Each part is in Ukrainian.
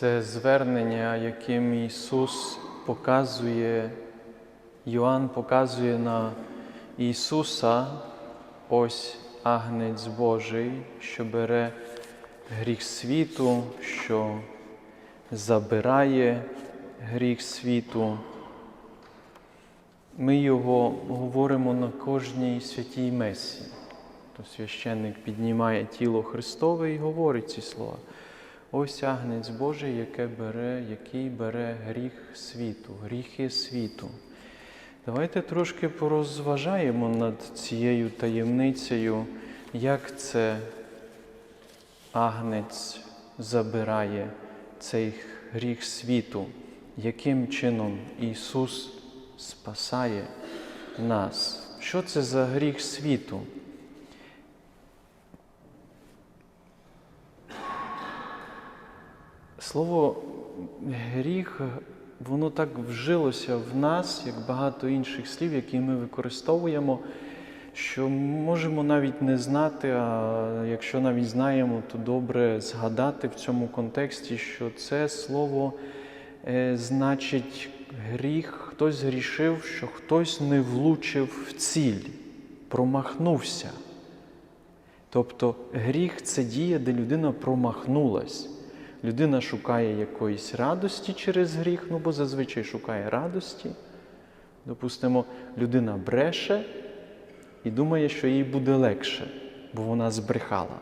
Це звернення, яким Ісус показує, Йоанн показує на Ісуса, ось агнець Божий, що бере гріх світу, що забирає гріх світу. Ми його говоримо на кожній святій месі. То священник піднімає тіло Христове і говорить ці слова. Ось агнець Божий, яке бере, який бере гріх світу, гріхи світу. Давайте трошки порозважаємо над цією таємницею, як це агнець забирає цей гріх світу, яким чином Ісус спасає нас. Що це за гріх світу? Слово гріх, воно так вжилося в нас, як багато інших слів, які ми використовуємо, що можемо навіть не знати, а якщо навіть знаємо, то добре згадати в цьому контексті, що це слово е, значить гріх, хтось згрішив, що хтось не влучив в ціль, промахнувся. Тобто гріх це дія, де людина промахнулась. Людина шукає якоїсь радості через гріх, ну бо зазвичай шукає радості. Допустимо, людина бреше і думає, що їй буде легше, бо вона збрехала.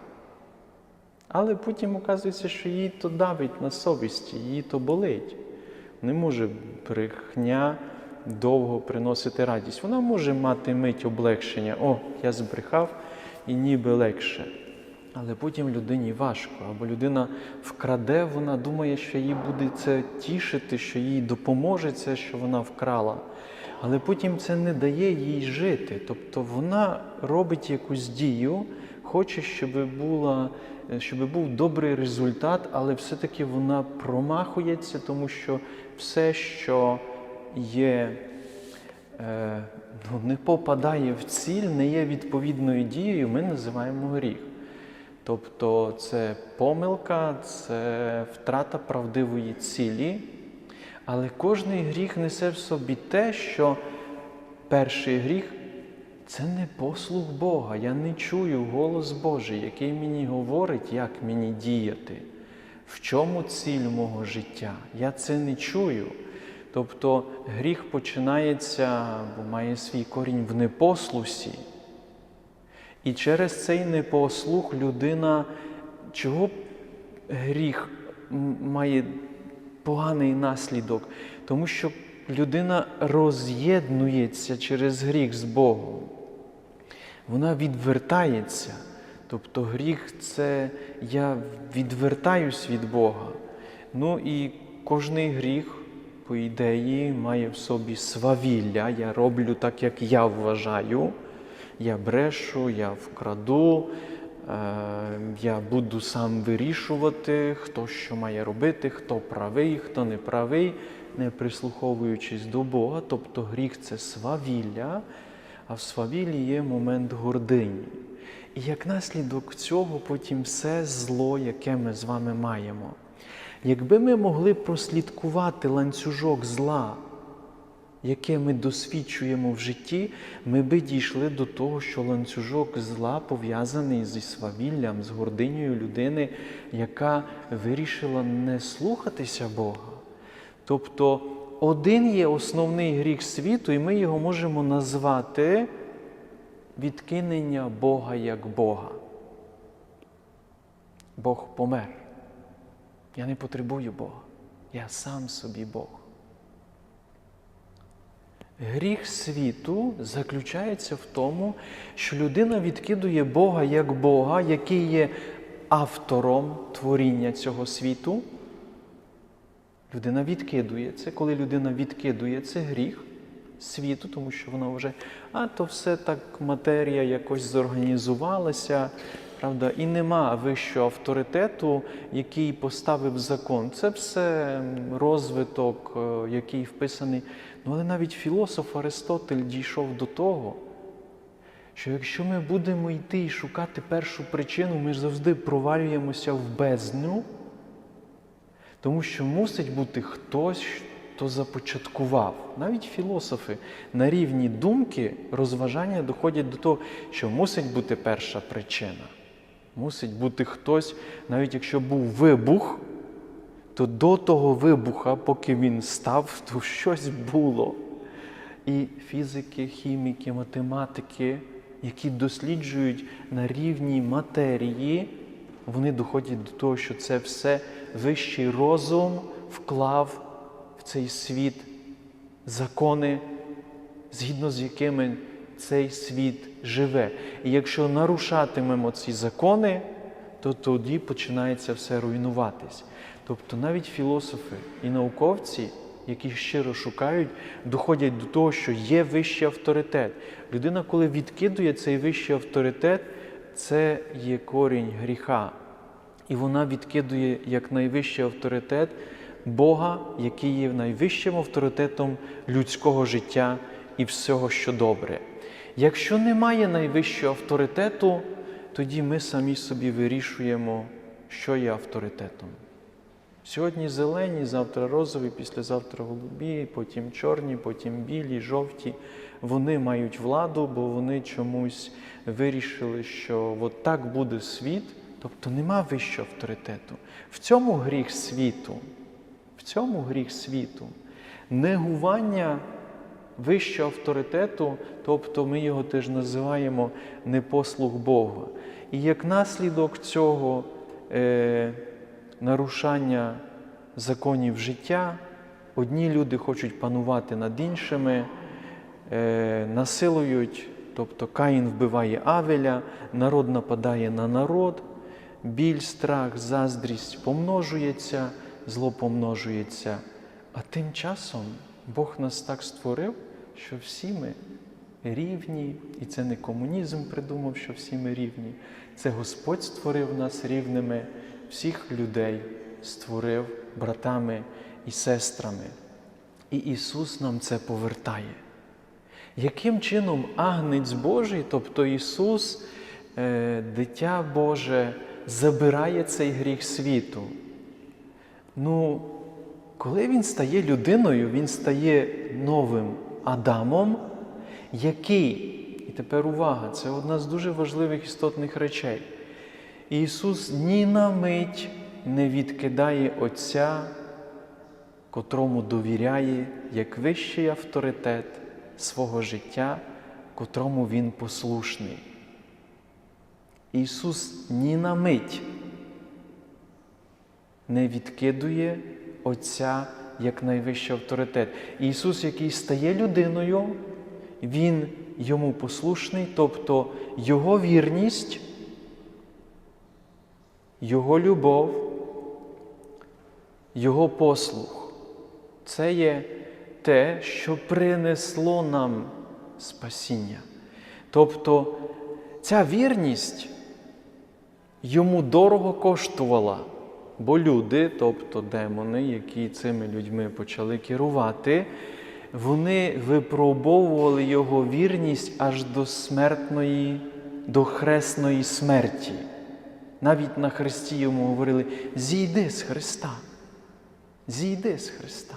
Але потім оказується, що їй то давить на совісті, їй то болить. Не може брехня довго приносити радість. Вона може мати мить облегшення, о, я збрехав і ніби легше. Але потім людині важко, або людина вкраде, вона думає, що їй буде це тішити, що їй допоможе це, що вона вкрала. Але потім це не дає їй жити. Тобто вона робить якусь дію, хоче, щоб, була, щоб був добрий результат, але все-таки вона промахується, тому що все, що є, е, ну, не попадає в ціль, не є відповідною дією, ми називаємо гріх. Тобто це помилка, це втрата правдивої цілі. Але кожний гріх несе в собі те, що перший гріх це не послух Бога. Я не чую голос Божий, який мені говорить, як мені діяти, в чому ціль мого життя. Я це не чую. Тобто гріх починається, бо має свій корінь в непослусі. І через цей непослух людина, чого гріх має поганий наслідок? Тому що людина роз'єднується через гріх з Богом. Вона відвертається. Тобто гріх це я відвертаюсь від Бога. Ну і кожний гріх, по ідеї, має в собі свавілля. Я роблю так, як я вважаю я брешу, я вкраду, е, я буду сам вирішувати, хто що має робити, хто правий, хто не правий, не прислуховуючись до Бога. Тобто гріх це свавілля, а в свавіллі є момент гордині. І як наслідок цього потім все зло, яке ми з вами маємо. Якби ми могли прослідкувати ланцюжок зла, яке ми досвідчуємо в житті, ми би дійшли до того, що ланцюжок зла пов'язаний зі свавіллям, з гординею людини, яка вирішила не слухатися Бога. Тобто один є основний гріх світу, і ми його можемо назвати відкинення Бога як Бога. Бог помер. Я не потребую Бога. Я сам собі Бог. Гріх світу заключається в тому, що людина відкидує Бога як Бога, який є автором творіння цього світу. Людина відкидує це. Коли людина відкидує це гріх світу, тому що вона вже, а то все так матерія якось зорганізувалася, правда, і нема вищого авторитету, який поставив закон. Це все розвиток, е, який вписаний. Ну, але навіть філософ Аристотель дійшов до того, що якщо ми будемо йти і шукати першу причину, ми завжди провалюємося в бездню, Тому що мусить бути хтось, хто започаткував. Навіть філософи на рівні думки, розважання доходять до того, що мусить бути перша причина. Мусить бути хтось, навіть якщо був вибух, то до того вибуха, поки він став, то щось було. І фізики, хіміки, математики, які досліджують на рівні матерії, вони доходять до того, що це все вищий розум вклав в цей світ закони, згідно з якими цей світ живе. І якщо нарушатимемо ці закони, то тоді починається все руйнуватись. Тобто навіть філософи і науковці, які щиро шукають, доходять до того, що є вищий авторитет. Людина, коли відкидує цей вищий авторитет, це є корінь гріха. І вона відкидує як найвищий авторитет Бога, який є найвищим авторитетом людського життя і всього, що добре. Якщо немає найвищого авторитету, тоді ми самі собі вирішуємо, що є авторитетом. Сьогодні зелені, завтра розові, післязавтра голубі, потім чорні, потім білі, жовті. Вони мають владу, бо вони чомусь вирішили, що от так буде світ, тобто нема вищого авторитету. В цьому гріх світу, в цьому гріх світу. Негування вищого авторитету, тобто ми його теж називаємо непослух Бога. І як наслідок цього е, нарушання законів життя, одні люди хочуть панувати над іншими, е, насилують, тобто Каїн вбиває Авеля, народ нападає на народ, біль, страх, заздрість помножується, зло помножується. А тим часом Бог нас так створив, що всі ми рівні, і це не комунізм придумав, що всі ми рівні. Це Господь створив нас рівними, всіх людей створив братами і сестрами. І Ісус нам це повертає. Яким чином Агнець Божий, тобто Ісус, е, Дитя Боже, забирає цей гріх світу? Ну, коли Він стає людиною, Він стає новим Адамом, який, і тепер увага, це одна з дуже важливих істотних речей. Ісус ні на мить не відкидає Отця, котрому довіряє як вищий авторитет свого життя, котрому Він послушний. Ісус ні на мить не відкидує Отця як найвищий авторитет. Ісус, який стає людиною, Він йому послушний, тобто Його вірність, Його любов, Його послух. Це є те, що принесло нам спасіння. Тобто ця вірність йому дорого коштувала. Бо люди, тобто демони, які цими людьми почали керувати, вони випробовували його вірність аж до смертної, до хресної смерті. Навіть на Христі йому говорили: зійди з Христа, зійди з Христа.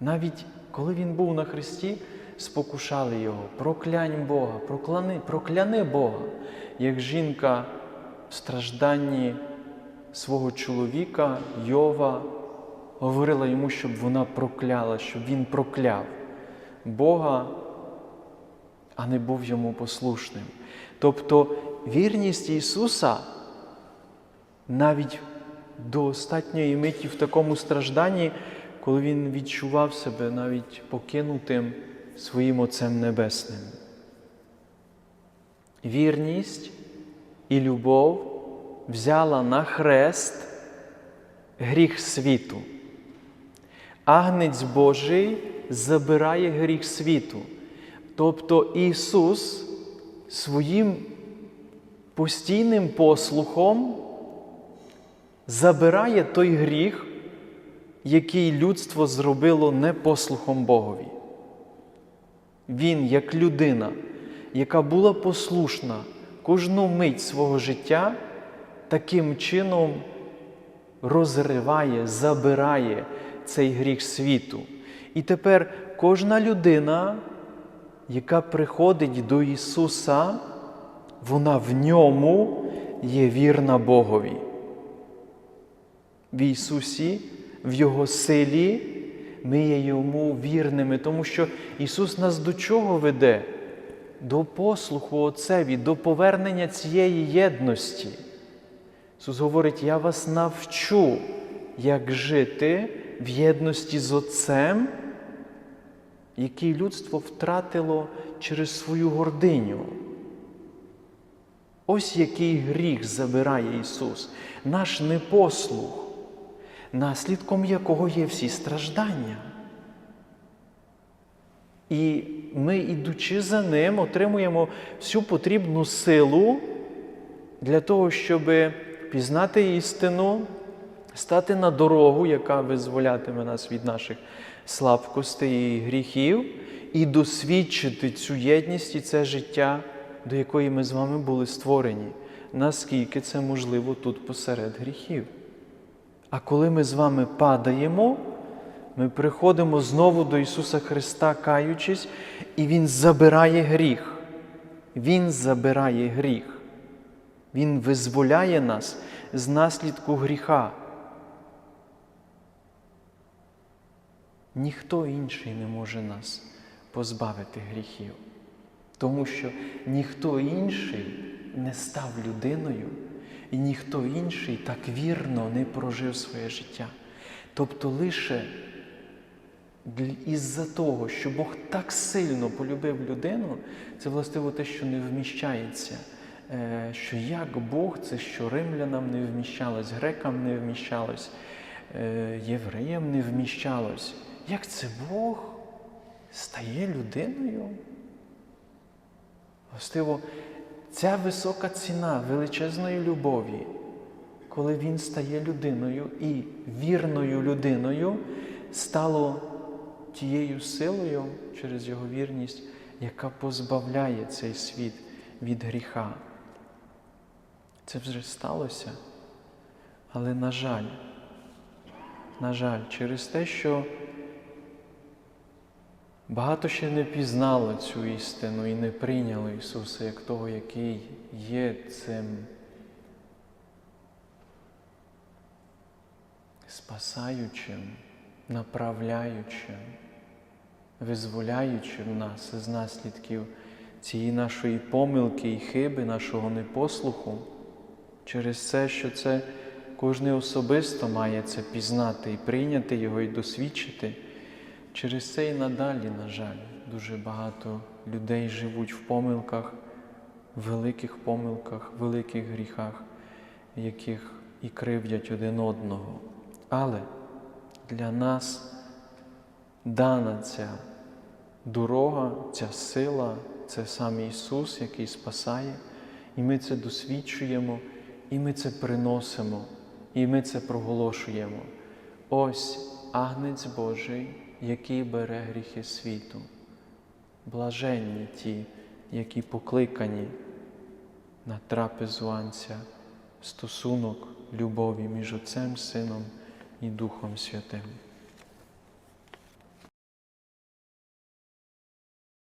Навіть коли він був на Христі, спокушали його, проклянь Бога, прокляни, прокляни Бога, як жінка в стражданні свого чоловіка Йова говорила йому, щоб вона прокляла, щоб він прокляв Бога, а не був йому послушним. Тобто вірність Ісуса навіть до останньої миті в такому стражданні, коли Він відчував себе навіть покинутим своїм Отцем Небесним. Вірність і любов взяла на хрест гріх світу. Агнець Божий забирає гріх світу. Тобто Ісус своїм постійним послухом забирає той гріх, який людство зробило непослухом Богові. Він, як людина, яка була послушна кожну мить свого життя, таким чином розриває, забирає цей гріх світу. І тепер кожна людина, яка приходить до Ісуса, вона в ньому є вірна Богові. В Ісусі, в Його силі ми є йому вірними, тому що Ісус нас до чого веде? До послуху Отцеві, до повернення цієї єдності. Ісус говорить: Я вас навчу, як жити в єдності з Отцем, який людство втратило через свою гординю. Ось який гріх забирає Ісус, наш непослух, наслідком якого є всі страждання. І ми, ідучи за ним, отримуємо всю потрібну силу для того, щоб пізнати істину, стати на дорогу, яка визволятиме нас від наших слабкостей і гріхів, і досвідчити цю єдність і це життя, до якої ми з вами були створені, наскільки це можливо тут посеред гріхів. А коли ми з вами падаємо, ми приходимо знову до Ісуса Христа, каючись, і Він забирає гріх. Він забирає гріх. Він визволяє нас з наслідку гріха. Ніхто інший не може нас позбавити гріхів, тому що ніхто інший не став людиною, і ніхто інший так вірно не прожив своє життя. Тобто лише із-за того, що Бог так сильно полюбив людину, це властиво те, що не вміщається. Е, Що як Бог, це що римлянам не вміщалось, грекам не вміщалось, е, євреям не вміщалось. Як це Бог стає людиною? Властиво, ця висока ціна величезної любові, коли Він стає людиною і вірною людиною, стало тією силою через його вірність, яка позбавляє цей світ від гріха. Це вже сталося, але, на жаль, на жаль, через те, що багато ще не пізнало цю істину і не прийняло Ісуса як того, який є цим спасаючим, направляючим, визволяючим нас з наслідків цієї нашої помилки і хиби, нашого непослуху, через це, що це кожен особисто має це пізнати і прийняти його і досвідчити. Через це і надалі, на жаль, дуже багато людей живуть в помилках, великих помилках, великих гріхах, яких і кривдять один одного. Але для нас дана ця дорога, ця сила, це сам Ісус, який спасає, і ми це досвідчуємо, і ми це приносимо, і ми це проголошуємо. Ось агнець Божий, який бере гріхи світу. Блаженні ті, які покликані на трапезуанця, стосунок любові між Отцем, Сином і Духом Святим.